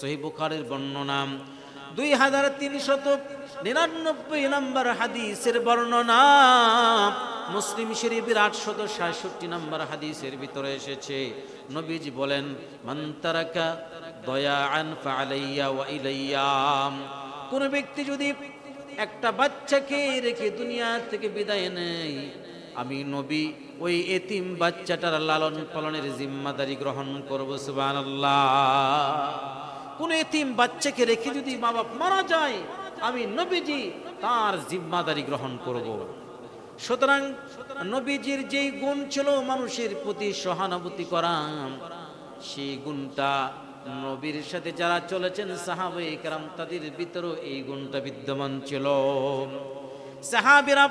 সহি বুখারের বর্ণনা। দুই হাজার তিনশত নিরানব্বই নম্বর হাদিসের বর্ণনা। মুসলিম শরীফের আটশত সাতষট্টি নম্বর হাদিসের ভিতরে এসেছে। নবীজ বলেন মন্তারাকা দয়া আন ফালাইয়া ওয়া ইলাইয়াম কোন ব্যক্তি যদি একটা বাচ্চাকে রেখে দুনিয়া থেকে বিদায় নেয়, আমি নবী ওই এতিম বাচ্চাটার লালন পালনের জিম্মাদারি গ্রহণ করব, সুবহানাল্লাহ। কোন এতিম বাচ্চাকে রেখে যদি মা বাপ মারা যায়, আমি নবীজি তার জিম্মাদারি গ্রহণ করব। সুতরাং নবীজির যেই গুণ ছিল মানুষের প্রতি সহানুভূতি করা, সেই গুণটা নবীর সাথে যারা চলেছেন সাহাবে কারাম, তাদের ভিতরেও এই গুণটা বিদ্যমান ছিল সাহাবিরা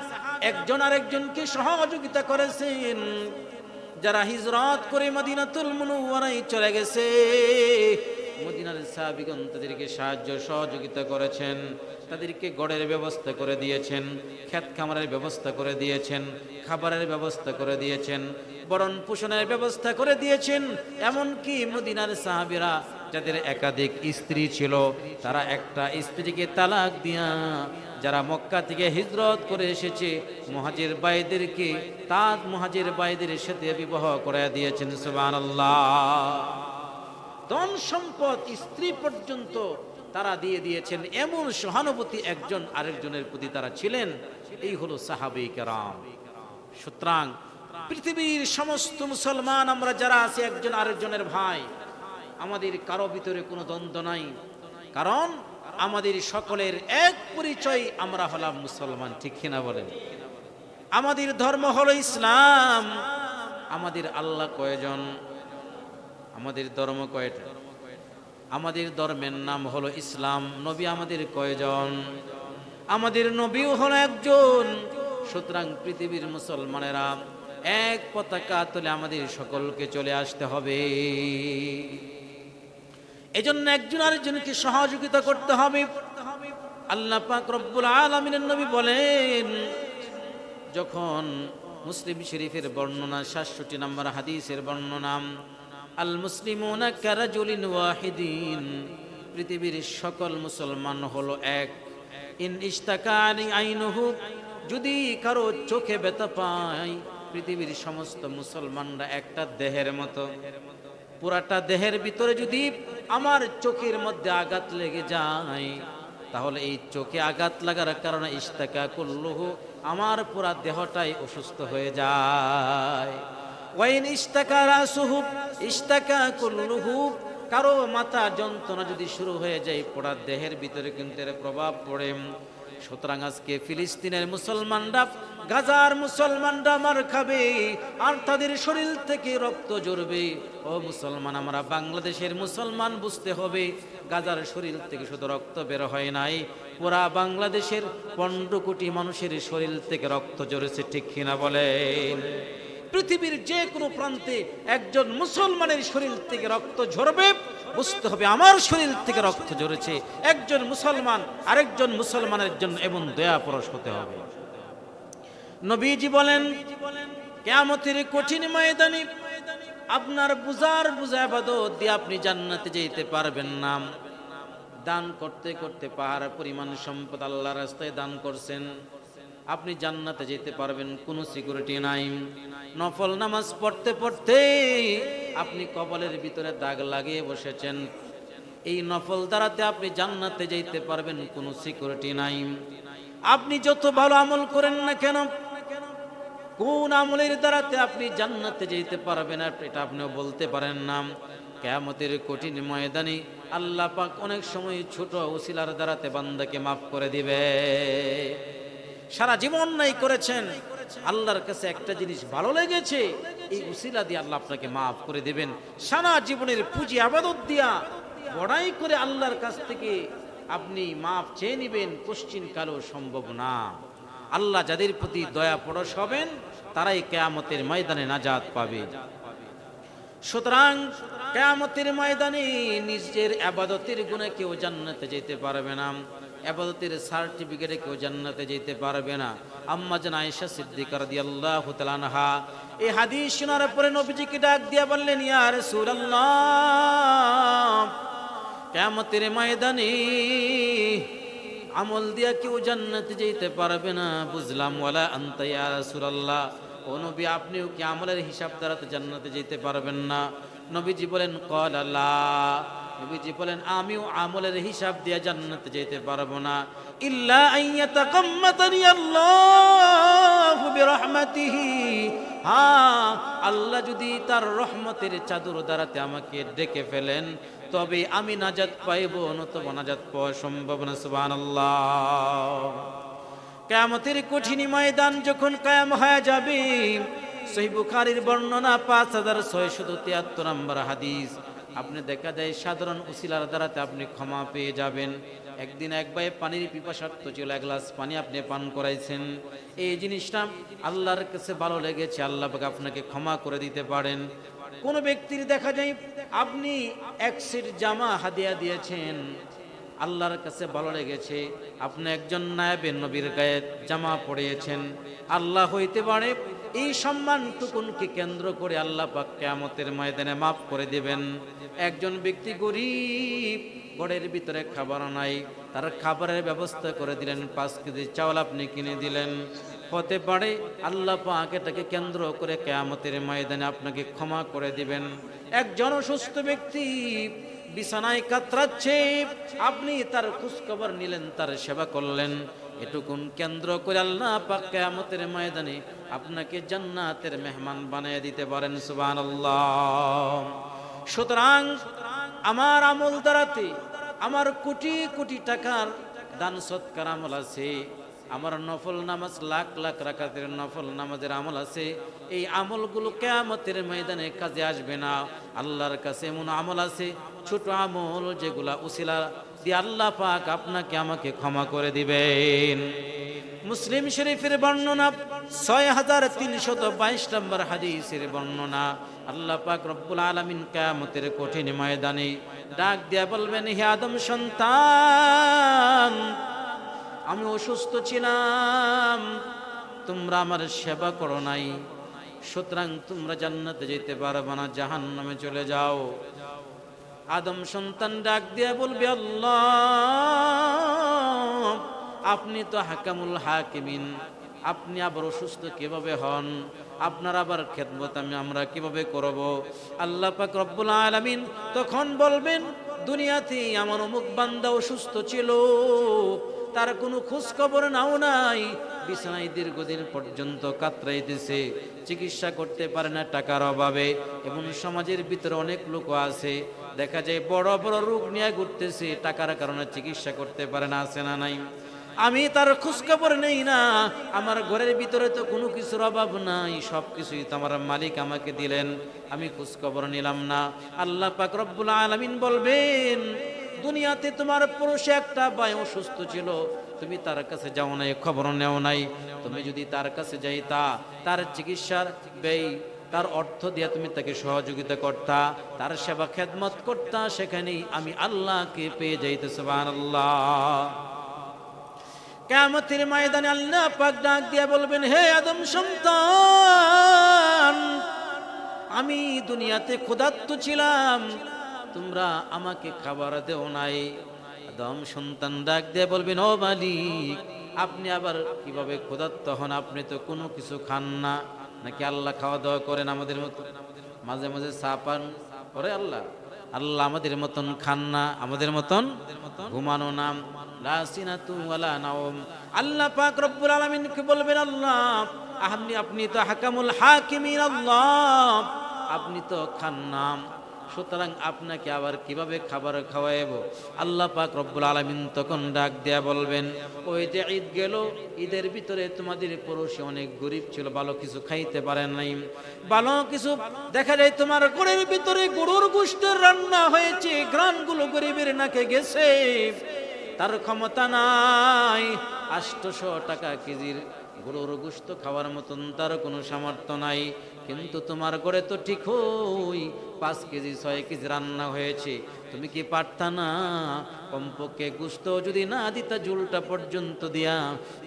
একজন আরেকজনকে সহযোগিতা করেছেন যারা হিজরত করে মদিনাতুল মুনওয়ারায় চলে গেছে মদিনার সাহাবিগণ তাদেরকে সাহায্য সহযোগিতা করেছেন, তাদেরকে গড়ের ব্যবস্থা করে দিয়েছেন, ক্ষেত খামারের ব্যবস্থা করে দিয়েছেন, খাবারের ব্যবস্থা করে দিয়েছেন, বরণ পোষণের ব্যবস্থা করে দিয়েছেন। এমনকি মদিনার সাহাবিরা যাদের একাধিক স্ত্রী ছিল, তারা একটা স্ত্রীকে তালাক দিয়া যারা মক্কা থেকে হিজরত করে এসেছে, মহাজের বাইদেরকে তাজ মহাজের বাইদের সাথে বিবাহ করে দিয়েছেন, সুবহানাল্লাহ। ধন সম্পদ স্ত্রী পর্যন্ত তারা দিয়ে দিয়েছেন। এমন সহানুভূতি একজন আরেকজনের প্রতি তারা ছিলেন। এই হলো সাহাবি কেরাম। সুতরাং পৃথিবীর সমস্ত মুসলমান, আমরা যারা আছি, একজন আরেকজনের ভাই, আমাদের কারও ভিতরে কোনো দ্বন্দ্ব নাই। কারণ আমাদের সকলের এক পরিচয়, আমরা হলাম মুসলমান, ঠিক কিনা বলেন? আমাদের ধর্ম হলো ইসলাম। আমাদের আল্লাহ কয়জন? আমাদের ধর্ম কয়টা? আমাদের ধর্মের নাম হলো ইসলাম। নবী আমাদের কয়জন? আমাদের নবীও হলো একজন। সুতরাং পৃথিবীর মুসলমানেরা এক পতাকা তুলে আমাদের সকলকে চলে আসতে হবে। এজন্য একজন আরেকজনকে সহযোগিতা করতে হবে। আল্লাহ পাক রব্বুল আলামিনের নবী বলেন, যখন মুসলিম শরীফের বর্ণনা, সাতষট্টি নম্বর হাদিসের বর্ণনা আল মুসলিমুনা কারাজুলিন ওয়াহিদিন। পৃথিবীর সকল মুসলমান হলো এক। ইন ইস্তাকানি আইনুহু, যদি কারও চোখে ব্যথা পায়, পৃথিবীর সমস্ত মুসলমানরা একটা দেহের মতো। পুরাটা দেহের ভিতরে যদি আমার চোখের মধ্যে আঘাত লেগে যায়, তাহলে এই চোখে আঘাত লাগার কারণে ইস্তাকা করলহু আমার পুরা দেহটাই অসুস্থ হয়ে যায়। ওয়াইন ইস্তাকা রাসুহু ইস্তাকা কুল্লুহু, কারও মাথা যন্ত্রণা যদি শুরু হয়ে যায়, পোড়া দেহের ভিতরে কিন্তু এর প্রভাব পড়ে। সুতরাং আজকে ফিলিস্তিনের মুসলমানরা, গাজার মুসলমানরা মার খাবে, আর তাদের শরীর থেকে রক্ত জড়বে ও মুসলমান, আমরা বাংলাদেশের মুসলমান বুঝতে হবে, গাজার শরীর থেকে শুধু রক্ত বের হয় নাই, পুরা বাংলাদেশের পনেরো কোটি মানুষের শরীর থেকে রক্ত জড়েছে ঠিক কিনা বলেন? পৃথিবীর যে কোনো প্রান্তে একজন মুসলমানের শরীর থেকে রক্ত ঝরবে, বুঝতে হবে আমার শরীর থেকে রক্ত ঝরেছে। একজন মুসলমান আরেকজন মুসলমানের জন্য এমন দয়া পরশ হতে হবে। নবীজি বলেন, কেয়ামতের কঠিন ময়দানে আপনার বুজার বুঝা বাদত দিয়ে আপনি জান্নাতে যেতে পারবেন না। দান করতে করতে পাহাড় পরিমাণ সম্পদ আল্লাহ রাস্তায় দান করছেন। আপনি জান্নাতে যেতে পারবেন, কোনো সিকিউরিটি নাই। নফল নামাজ পড়তে পড়তে আপনি কপালের ভিতরে দাগ লাগিয়ে বসেছেন। এই নফল দ্বারাতে আপনি জান্নাতে যেতে পারবেন, কোনো সিকিউরিটি নাই। আপনি যত ভালো আমল করেন না কেন, কোন আমলের দ্বারাতে আপনি জান্নাতে যেতে পারবেন এটা আপনিও বলতে পারেন না। কেয়ামতের কঠিন ময়দানে আল্লাহ পাক অনেক সময় ছোট উসিলার দ্বারাতে বান্দাকে মাফ করে দিবে। সারা জীবন নাই করেছেন। আল্লাহর কাছে একটা জিনিস ভালো লেগেছে, এই উসিলা দিয়ে আল্লাহ আপনাকে মাফ করে দেবেন। সারা জীবনের পুঁজি আবাদত দিয়া বড়াই করে আল্লাহর কাছ থেকে আপনি মাফ চেয়ে নেবেন, কোশ্চিন কালো সম্ভব না। আল্লাহ যাদের প্রতি দয়া পরশ হবেন, তারাই কেয়ামতের ময়দানে নাজাত পাবে। সুতরাং কেয়ামতের ময়দানে নিজের আবাদতের গুণে কেউ জান্নাতে যেতে পারবে না। আবাদতের সার্টিফিকেটে কেউ জান্নাতে যেতে পারবে না। আম্মা জান আয়েশা সিদ্দিকা রাদিয়াল্লাহু তাআলা আনহা। এই হাদিস শোনার পরে নবীজিকে ডাক দিয়া বললেন, ইয়া রাসূলুল্লাহ কেমতের ময়দানে আমল দিয়া কেউ জান্নাতে যেতে পারবে না। বুঝলাম, ওয়ালা আনতা ইয়া রাসূলুল্লাহ, ও নবী, আপনিও কি আমলের হিসাব দ্বারা জান্নাতে যেতে পারবেন না? নবীজি বলেন কল আল্লাহ নবীজি বলেন, আমিও আমলের হিসাব দিয়ে জান্নাতে যেতে পারব না। ইল্লা আইয়াতা কাম্মাতানি আল্লাহু বিরহমাতিহি। হ্যাঁ আল্লাহ যদি তার রহমতের চাদর দ্বারাতে আমাকে ডেকে ফেলেন, তবে আমি নাজাত পাইব, নতুবা নাজাত পাওয়া সম্ভব না, সুবহানাল্লাহ। কেয়ামতের কঠিন ময়দান যখন কায়াম হয়ে যাবে সহি বুখারীর বর্ণনা পাঁচ হাজার ছয়শত তিয়াত্তর নম্বর হাদিস। আপনি দেখা যায় সাধারণ উসিলার দ্বারাতে আপনি ক্ষমা পেয়ে যাবেন। একদিন এক ভাই পানির পিপাসার্থ ছিল, এক গ্লাস পানি আপনি পান করাইছেন। এই জিনিসটা আল্লাহর কাছে ভালো লেগেছে, আল্লাহ আপনাকে ক্ষমা করে দিতে পারেন। কোন ব্যক্তির দেখা যায় আপনি এক সেট জামা হাদিয়া দিয়েছেন, আল্লাহর কাছে ভালো লেগেছে। আপনি একজন নায়েবের নবীর গায়ে জামা পড়িয়েছেন। আল্লাহ হইতে পারে এই সম্মানটুকুনকে কেন্দ্র করে আল্লাহ পাক কেয়ামতের ময়দানে মাফ করে দিবেন। একজন ব্যক্তি গরিব, ঘরের ভিতরে খাবার নাই, তার খাবারের ব্যবস্থা করে দিলেন, পাঁচ কেজি চাউল আপনি কিনে দিলেন। হতে পারে আল্লাহ পাক এটাকে কেন্দ্র করে কেয়ামতের ময়দানে আপনাকে ক্ষমা করে দিবেন। একজন অসুস্থ ব্যক্তি বিছানায় কাতরাচ্ছে, আপনি তার খোঁজখবর নিলেন, তার সেবা করলেন। এটুকুন কেন্দ্র করে আল্লাহ পাক কেয়ামতের ময়দানে আপনাকে জান্নাতের মেহমান বানিয়ে দিতে পারেন, সুবহানাল্লাহ। সুতরাং আমার আমল দ্বারাতে আমার কোটি কোটি টাকার দান সৎকার আমল আছে। আমার নফল নামাজ, লাখ লাখ রাকাতের নফল নামাজের আমল আছে। এই আমলগুলো কেয়ামতের ময়দানে কাজে আসবে না। আল্লাহর কাছে এমন আমল আছে, ছোট আমল যেগুলা উসিলা দিয়ে আল্লাহ পাক আপনাকে আমাকে ক্ষমা করে দিবেন। মুসলিম শরীফের বর্ণনা ছয় হাজার তিনশত বাইশ নম্বর হাদিসের বর্ণনা। আল্লাহ পাক রব্বুল আলমিন কেয়ামতের কঠিন ময়দানে ডাক দিয়া বলবেন, হে আদম সন্তান আমি অসুস্থ ছিলাম, তোমরা আমার সেবা করো নাই। সুতরাং তোমরা জান্নাতে যেতে পারবে না জাহান নামে চলে যাও। আদম সন্তান ডাক দিয়ে বলবে, আল্লাহ, আপনি তো হাকামুল হাকিমিন। আপনি আবার অসুস্থ কীভাবে হন? আপনার আবার খেদমত আমি, আমরা কীভাবে করব? আল্লাহ পাক রব্বুল আলামিন তখন বলবেন দুনিয়াতে আমার অমুক বান্দা অসুস্থ ছিল। তার কোনো খোঁজ খবর নাও নাই। বিছানায় দীর্ঘদিন পর্যন্ত কাতরাইতেছে। চিকিৎসা করতে পারে না টাকার অভাবে। এবং সমাজের ভিতরে অনেক লোক আছে। দেখা যায় বড় বড় রোগ নিয়ে ঘুরতেছে। টাকার কারণে চিকিৎসা করতে পারে না, আছে না নাই। আমি তার খোঁজখবর নেই না। আমার ঘরের ভিতরে তো কোনো কিছুর অভাব নাই। সব কিছুই তো আমার মালিক আমাকে দিলেন। আমি খোঁজখবর নিলাম না। আল্লাহ পাক রব্বুল আলামিন বলবেন দুনিয়াতে তোমার পুরুষে একটা বায় অসুস্থ ছিল, তুমি তার কাছে যাও নাই, খবর নেও নাই। তুমি যদি তার কাছে যাইতা, তার চিকিৎসার ব্যয়, তার অর্থ দিয়ে তুমি তাকে সহযোগিতা করতা, তার সেবা খেদমত করতা, সেখানেই আমি আল্লাহকে পেয়ে যাইতে, সুবহানাল্লাহ। কেমতের ময়দানে আল্লাহ পাক ডাক দিয়ে বলবেন, হে আদম সন্তান, আমি দুনিয়াতে ক্ষুধার্ত ছিলাম তোমরা আমাকে খাবার দেও নাই। আদম সন্তান ডাক দিয়ে বলবেন ও মালিক, আপনি আবার কীভাবে ক্ষুধার্ত হন? আপনি তো কোনো কিছু খান না। নাকি আল্লাহ খাওয়া দাওয়া করেন আমাদের মতো? মাঝে মাঝে চা পান করে আল্লাহ। আল্লাহ আমাদের মতন খান না, আমাদের মতন ঘুমানো নাম আল্লাহ পাক রব্বুল আলামিনকে বলবেন, আল্লাহ, আপনি আপনি তো হাকামুল হাকিমিন, আল্লাহ। আপনি তো খান নাম সুতরাং আপনাকে আবার কীভাবে খাবার খাওয়াইব? আল্লাহ পাক রব্বুল আলামিন তখন ডাক দেয়া বলবেন, ওই যে ঈদ গেল, ঈদের ভিতরে তোমাদের পড়োশি অনেক গরিব ছিল, ভালো কিছু খাইতে পারে নাই। ভালো কিছু দেখা যায় তোমার ঘরের ভিতরে গরুর গোষ্ঠের রান্না হয়েছে গ্রানগুলো গরিবের নাকে গেছে। তার ক্ষমতা নাই আষ্টশো টাকা কেজির গরুর গোস্ত খাওয়ার মতন তার কোনো সামর্থ্য নাই। কিন্তু তোমার ঘরে তো ঠিক হই পাঁচ কেজি, ছয় কেজি রান্না হয়েছে। তুমি কি পারতা না? কমপক্ষে গুস্ত যদি না দিতা জুলটা পর্যন্ত দিয়া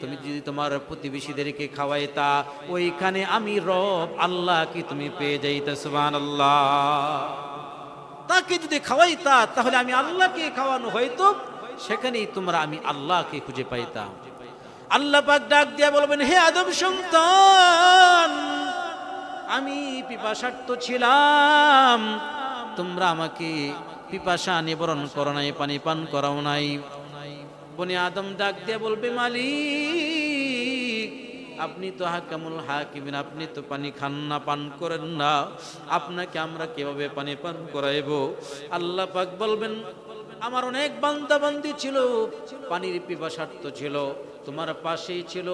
তুমি যদি তোমার প্রতিবেশীদেরকে খাওয়াইতা, ওইখানে আমি রব আল্লাহ কি তুমি পেয়ে যাইতে, সুবহানাল্লাহ। তাকে যদি খাওয়াইতা, তাহলে আমি আল্লাহকে খাওয়ানো হয়তো, সেখানেই তোমরা আমি আল্লাহকে খুঁজে পাইতাম আল্লাহ পাক ডাক দিয়া বলবেন, হে আদম সন্তান, আমি পিপাসার্থ ছিলাম। তোমরা আমাকে পিপাসা নিবরণ করো নাই, পানি পান করাও নাই। বনে আদম ডাক দিয়া বলবে, মালিক, আপনি তো হাকামুল হাকিমিন, আপনি তো পানি খান না, পান করেন না। আপনাকে আমরা কীভাবে পানি পান করাইব? আল্লাহ পাক বলবেন, আমার অনেক বান্দা বান্দি ছিল, পানির পিপাসার্থ ছিল। তোমার পাশেই ছিল,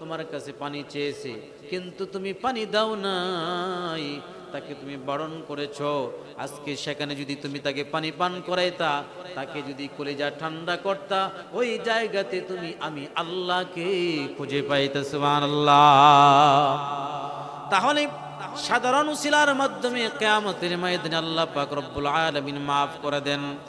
তোমার কাছে পানি চেয়েছে। কিন্তু তুমি পানি দাও নাই, তাকে তুমি বারণ করেছ। আজকে সেখানে যদি তুমি তাকে পানি পান করাইতা, তাকে যদি কলেজা ঠান্ডা করতা, ওই জায়গাতে তুমি, আমি আল্লাহকে খুঁজে পাইতে, সুবহানাল্লাহ। তাহলে সাধারণ উসিলার মাধ্যমে কেয়ামতের ময়দানে আল্লাহ পাক রব্বুল আলামিন মাফ করে দেন।